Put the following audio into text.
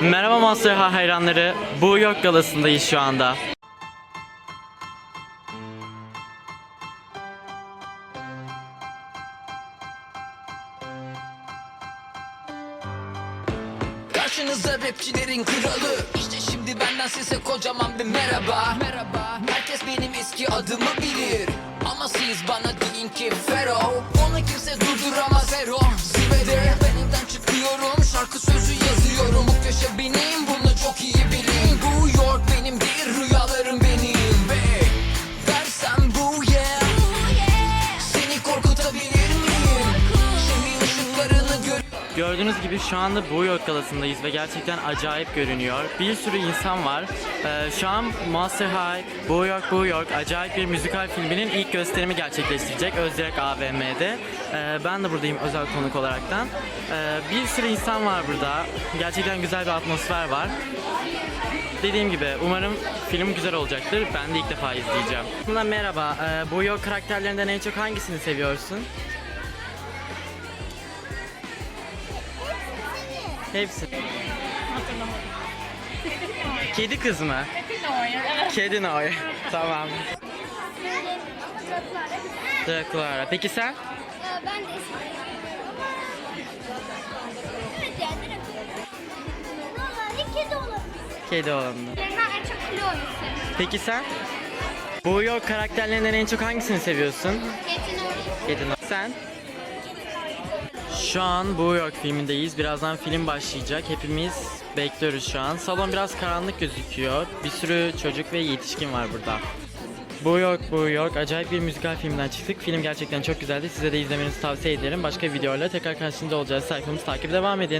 Merhaba Monster High hayranları. Bu yok galasındayız şu anda. Karşınızda rapçilerin kralı. İşte şimdi benden size kocaman bir merhaba. Merhaba. Herkes benim eski adımı bilir. Ama siz bana deyin ki Fero. Onu kimse durduramaz. Fero. Zirvede. Ben evden çıkıyorum. Şarkı sözü Gördüğünüz gibi şu anda Bu Yok galasındayız ve gerçekten acayip görünüyor. Bir sürü insan var. Ee, şu an Monster High, Bu Yok acayip bir müzikal filminin ilk gösterimi gerçekleştirecek Özdirek AVM'de. Ee, ben de buradayım özel konuk olaraktan. Ee, bir sürü insan var burada. Gerçekten güzel bir atmosfer var. Dediğim gibi umarım film güzel olacaktır. Ben de ilk defa izleyeceğim. Merhaba. Ee, Bu Yok karakterlerinden en çok hangisini seviyorsun? Hepsi. Kedi kız mı? Kedi Noy. tamam. Dracula. Peki sen? Aa, ben de kedi. Kedi olanı. Ben en çok Chloe'yu seviyorum. Peki sen? Bu yok karakterlerinden en çok hangisini seviyorsun? Kedi Nuri. Kedi Noy. Sen? Şu an Bu York filmindeyiz. Birazdan film başlayacak. Hepimiz bekliyoruz şu an. Salon biraz karanlık gözüküyor. Bir sürü çocuk ve yetişkin var burada. Bu York, Bu York. Acayip bir müzikal filmden çıktık. Film gerçekten çok güzeldi. Size de izlemenizi tavsiye ederim. Başka videolarla tekrar karşınızda olacağız. Sayfamızı takip devam edin.